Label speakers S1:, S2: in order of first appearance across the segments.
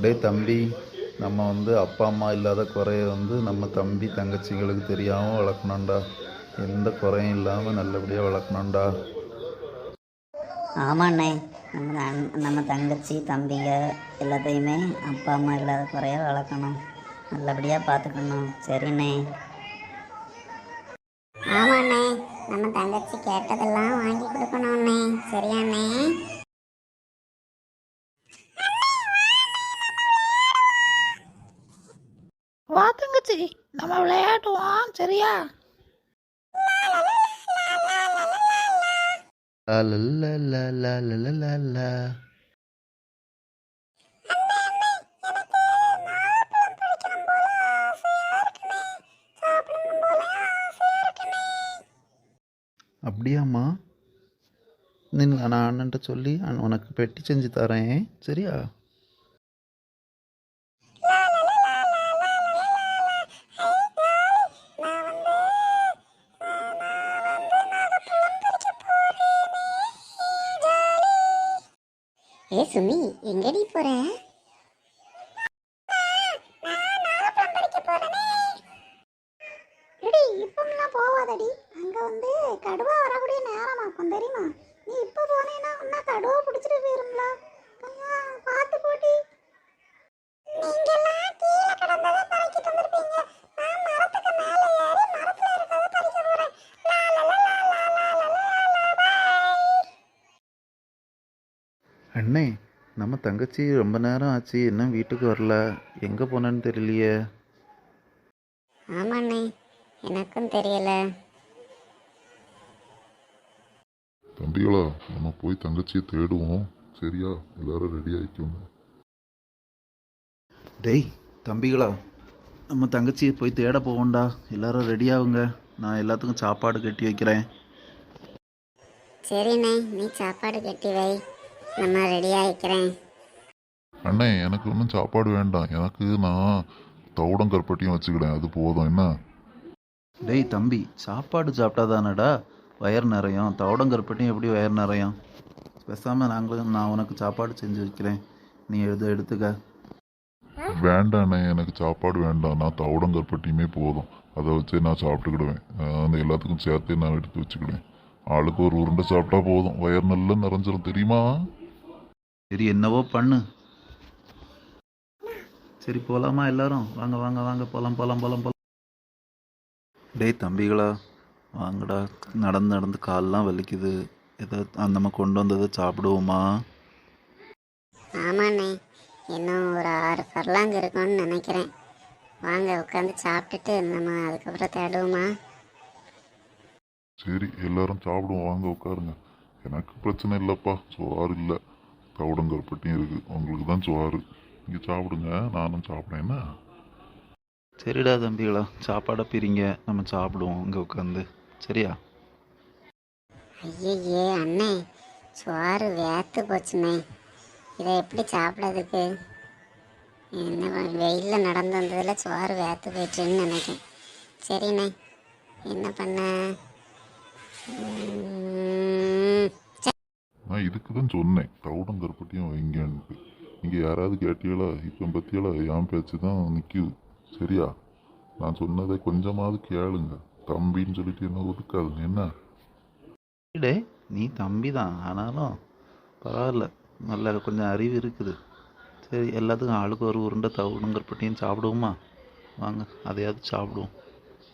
S1: டே தம்பி நம்ம வந்து அப்பா அம்மா இல்லாத குறைய வந்து நம்ம தம்பி தங்கச்சிங்களுக்கு தெரியாமல் வளர்க்கணும்டா. எந்த குறையும் இல்லாமல் நல்லபடியாக வளர்க்கணும்டா.
S2: ஆமாண்ணே நம்ம அண்- நம்ம தங்கச்சி தம்பிங்க எல்லாத்தையுமே அப்பா அம்மா இல்லாத குறைய வளர்க்கணும். நல்லபடியாக பார்த்துக்கணும் சரிண்ணே
S3: ஆமாண்ணே நம்ம தங்கச்சி கேட்டதெல்லாம் வாங்கி கொடுக்கணும்ண்ணே சரியாண்ணே
S4: பேசி நம்ம விளையாட்டுவோம் சரியா?
S1: அப்படியாம்மா. நான் அண்ணன்ட்ட சொல்லி உனக்கு பெட்டி செஞ்சு தரேன். சரியா?
S3: ஏ சுமி எங்கடி போற?
S1: அண்ணே நம்ம தங்கச்சி ரொம்ப நேரம் ஆச்சு. இன்னும் வீட்டுக்கு வரல? எங்கே போனேன்னு தெரியலையே.
S3: ஆமாண்ணே எனக்கும் தெரியல.
S5: தம்பிகளா நம்ம போய் தங்கச்சியை தேடுவோம். சரியா? எல்லாரும் ரெடி ஆயிக்கோங்க.
S1: டேய் தம்பிகளா நம்ம தங்கச்சியை போய் தேட போவோம்டா. எல்லாரும் ரெடி ஆகுங்க. நான் எல்லாத்துக்கும் சாப்பாடு கட்டி வைக்கிறேன்.
S3: சரிண்ணே நீ சாப்பாடு கட்டி வை. நம்ம ரெடி ஆகிக்கிறேன்
S5: அண்ணே எனக்கு ஒன்றும் சாப்பாடு வேண்டாம். எனக்கு நான் தவுடங்கற்பட்டியும் வச்சுக்கிடேன் அது போதும். என்ன?
S1: டேய் தம்பி சாப்பாடு சாப்பிட்டாதானடா வயர் நிறையும். தவடங்கற்பட்டியும் எப்படி வயர் நிறையும்? பேசாமல் நாங்களும் நான் உனக்கு சாப்பாடு செஞ்சு வைக்கிறேன். நீ எழுத எடுத்துக்க?
S5: வேண்டாண்ணே எனக்கு சாப்பாடு வேண்டாம். நான் தவுடங்கற்பட்டியுமே போதும். அதை வச்சு நான் சாப்பிட்டுக்கிடுவேன். அந்த எல்லாத்துக்கும் சேர்த்து நான் எடுத்து வச்சுக்கிடுவேன். ஆளுக்கு ஒரு உருண்டை சாப்பிட்டா போதும். வயர் நல்லா நிறைஞ்சிரும். தெரியுமா?
S1: சரி என்னவோ பண்ணு. சரி போகலாமா எல்லாரும்? வாங்க வாங்க வாங்க போகலாம் போகலாம் போகலாம் போகலாம் டேய் தம்பிகளா வாங்கடா. நடந்து நடந்து கால்லாம் வலிக்குது. ஏதோ நம்ம கொண்டு வந்ததை சாப்பிடுவோமா?
S3: ஆமாண்ணே. இன்னும் ஒரு ஆறு பர்லாங்க இருக்கும்னு நினைக்கிறேன். வாங்க உட்காந்து சாப்பிட்டுட்டு நம்ம அதுக்கப்புறம் தேடுவோமா?
S5: சரி எல்லாரும் சாப்பிடுவோம். வாங்க உட்காருங்க. எனக்கு பிரச்சனை இல்லைப்பா. சோறு இல்லை. தவுடங்கற்பட்டியும் இருக்கு. உங்களுக்கு தான் சோறு. நீங்கள் சாப்பிடுங்க. நானும் சாப்பிடேன் என்ன?
S1: சரிடா தம்பிகளா. சாப்பாடை பிரிங்க. நம்ம சாப்பிடுவோம். இங்கே உட்காந்து சரியா?
S3: ஐயையே அண்ணே. சோறு வேத்து போச்சுண்ணே. இதை எப்படி சாப்பிட்றதுக்கு? என்ன வெயிலில் நடந்து வந்ததில் சோறு வேத்து போயிடுச்சுன்னு நினைக்கிறேன். சரிண்ணே. என்ன பண்ண? உம்,
S5: நான் இதுக்கு தான் சொன்னேன் தவுடங்கற்பட்டியும் வைங்கன்ட்டு. நீங்கள் யாராவது கேட்டீங்களா? இப்போ பற்றியலா என் பேச்சு தான் நிற்கிது சரியா? நான் சொன்னதை கொஞ்சமாவது கேளுங்க. தம்பின்னு சொல்லிட்டு என்ன ஒதுக்காதுங்க. என்ன?
S1: டேய் நீ தம்பி தான் ஆனாலும் பரவாயில்ல. நல்ல கொஞ்சம் அறிவு இருக்குது. சரி எல்லாத்துக்கும் ஆளுக்கு ஒரு உருண்டை தவிடுங்கற்பட்டியும் சாப்பிடுவோமா? வாங்க அதையாவது சாப்பிடுவோம்.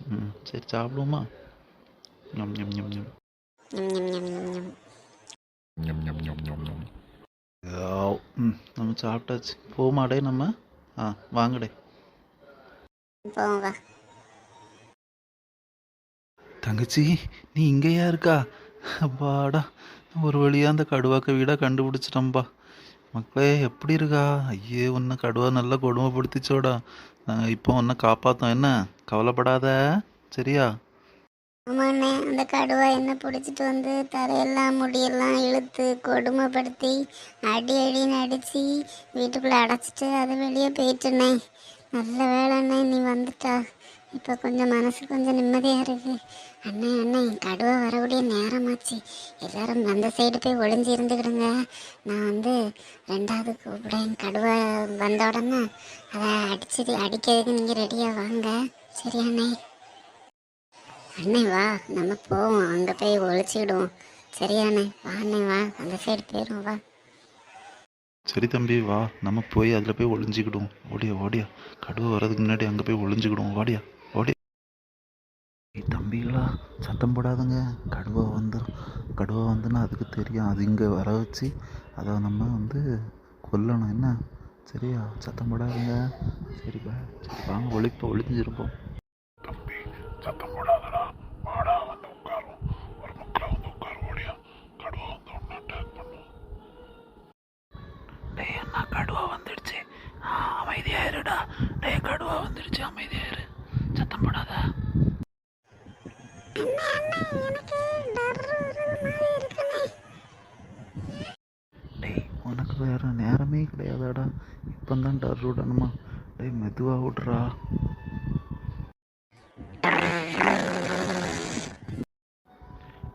S1: ம் சரி சாப்பிடுவோமா? ஞம் ஞம் ஞம் ஞம். யாவ். ம் நம்ம சாப்பிட்டாச்சு. போமாடே நம்ம. ஆ வாங்கடே.
S3: போவோம் வா
S1: தங்கச்சி நீ இங்கேயா இருக்கா? அப்பாடா ஒரு வழியாக அந்த கடுவாக்க வீடை கண்டுபிடிச்சிட்டோம்பா. மக்களே எப்படி இருக்கா? ஐயே உன்னை கடுவா நல்லா கொடுமைப்படுத்திச்சோடா. நாங்கள் இப்போ உன்னை காப்பாற்றோம் என்ன? கவலைப்படாத? சரியா?
S3: ஆமாண்ணே அந்த கடுவா என்ன பிடிச்சிட்டு வந்து தரையெல்லாம் முடியெல்லாம் இழுத்து கொடுமைப்படுத்தி அடி அடின்னு அடித்து வீட்டுக்குள்ளே அடைச்சிட்டு அது வெளியே போயிட்டுண்ணே. நல்ல வேலைண்ணே நீ வந்துட்டா. இப்போ கொஞ்சம் மனசு கொஞ்சம் நிம்மதியாக இருக்கு. அண்ணே அண்ணே கடுவா வரக்கூடிய நேரமாச்சு. எல்லாரும் அந்த சைடு போய் ஒளிஞ்சு இருந்துக்கிடுங்க. நான் வந்து ரெண்டாவது கூப்பிடேன் கடுவா வந்த உடனே அதை அடிச்சது அடிக்கிறதுக்கு நீங்கள் ரெடியாக வாங்க. சரியாண்ணே அண்ணே வா நம்ம போவோம். அங்கே போய் ஒழிச்சிடுவோம் சரியாண்ணே வா அண்ணே வா. அந்த சைடு போயிடும் வா.
S1: சரி தம்பி வா. நம்ம போய் அதில் போய் ஒளிஞ்சிக்கிடுவோம். ஓடியா ஓடியா. கடுவை வர்றதுக்கு முன்னாடி அங்கே போய் ஒளிஞ்சிக்கிடுவோம். ஓடியா ஓடியா தம்பிகளா சத்தம் போடாதுங்க. கடுவா வந்துடும் கடுவா வந்துன்னா அதுக்கு தெரியும். அது இங்கே வர வச்சு அதை நம்ம வந்து கொல்லணும். என்ன? சரியா? சத்தம் போடாதுங்க. சரிப்பா சரி வாங்க. ஒளிப்போம் ஒழிஞ்சிருப்போம்
S5: தம்பி சத்தம் போடாதடா வாடா வந்து உட்காரும் ஒரு முக்கில் வந்து உட்காரு ஓடியா கடுவா வந்து ஒன்று அட்டாக் பண்ணும்
S1: டேய் அண்ணா கடுவா வந்துடுச்சு ஆ, இருடா டேய் கடுவா வந்துடுச்சு அமைதியா இரு. சத்தம் போடாத. டேய் உனக்கு வேற நேரமே கிடையாதாடா. இப்போ தான் டர் விடணுமா? டேய் மெதுவா விட்றா.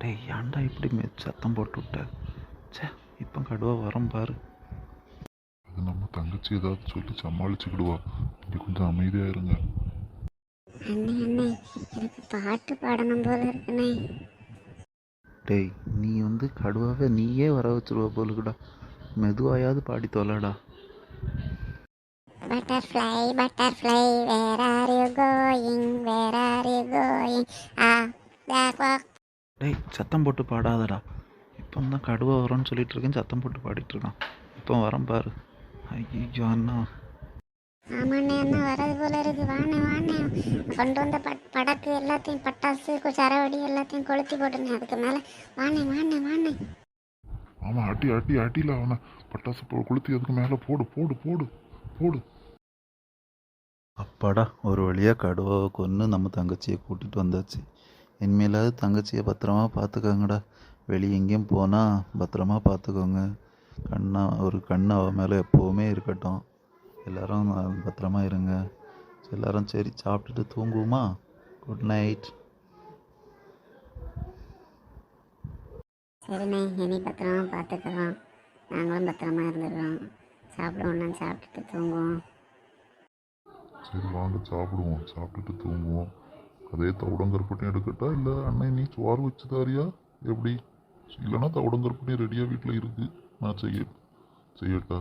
S1: டேய் ஏன்டா இப்படி சத்தம் போட்டு விட்ட? ச்சே இப்போ கடுவா வரும் பாரு.
S5: தங்கச்சி ஏதாவது சொல்லி சமாளிச்சுக்கிடுவா. இங்கே கொஞ்சம் அமைதியாக இருங்க.
S3: அண்ணே அண்ணே எனக்கு பாட்டு பாடணும் போல இருக்குண்ணே
S1: டேய் நீ வந்து கடுவாவை நீயே வர வச்சிருவ போலுக்குடா. மெதுவாயாவது பாடி தொலைடா.
S3: Butterfly butterfly where are you going where are you going ah there walk
S1: டேய் சத்தம் போட்டு பாடாதடா. இப்போ தான் கடுவா வரும்னு சொல்லிட்டு இருக்கேன் சத்தம் போட்டு பாடிட்டு இருக்கான். இப்போ வரேன் பாரு. ஐயோ அண்ணா
S3: ஆமாண்ணே அண்ணா வரது போல இருக்கு. வாண்ணே வாண்ணே. கொண்டு வந்த பட் படக்கு எல்லாத்தையும் பட்டாசு சரவடி எல்லாத்தையும் கொளுத்தி போட்டுங்க அதுக்கு மேலே வாண்ணே வாண்ணே வாண்ணே.
S5: ஆமாம் அடி அடி அடியில் அவனை பட்டாசு போ- கொளுத்தி அதுக்கு மேலே போடு போடு போடு போடு.
S1: அப்பாடா ஒரு வழியாக கடுவாவை கொன்று நம்ம தங்கச்சியை கூட்டிகிட்டு வந்தாச்சு. இனிமேலாவது தங்கச்சியை பத்திரமா பார்த்துக்கோங்கடா வெளியே எங்கேயும் போனால் பத்திரமா பார்த்துக்கோங்க கண்ணா ஒரு கண் அவ மேலே எப்போவுமே இருக்கட்டும். எல்லாரும் பத்திரமா இருங்க. எல்லாரும் சரி சாப்பிட்டுட்டு தூங்குவோமா? குட் நைட்
S3: சரிண்ணே இனி பத்திரமா பார்த்துக்கிறோம் நாங்களும் பத்திரமா இருந்துடுறோம் சாப்பிடுவோம்னா சாப்பிட்டுட்டு தூங்குவோம்.
S5: சரி வாங்க சாப்பிடுவோம். சாப்பிட்டுட்டு தூங்குவோம். அதே தவிடங்கற்பட்டியும் எடுக்கட்டா? இல்லை அண்ணன் நீ சோறு வச்சு தாரியா எப்படி? இல்லைன்னா தவிடங்கற்பட்டியும் ரெடியாக வீட்டில் இருக்குது செய்யட்டா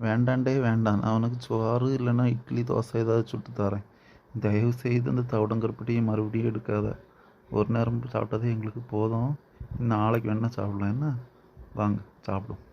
S1: வேண்டாண்டே வேண்டாம் நான் அவனுக்கு சோறு இல்லைன்னா இட்லி தோசை ஏதாவது சுட்டு தரேன் தயவு செய்து அந்த தவிடங்கருப்பட்டியை மறுபடியும் எடுக்காத ஒரு நேரம் சாப்பிட்டதே எங்களுக்கு போதும் நாளைக்கு வேணால் சாப்பிடலாம் என்ன வாங்க சாப்பிடுவோம்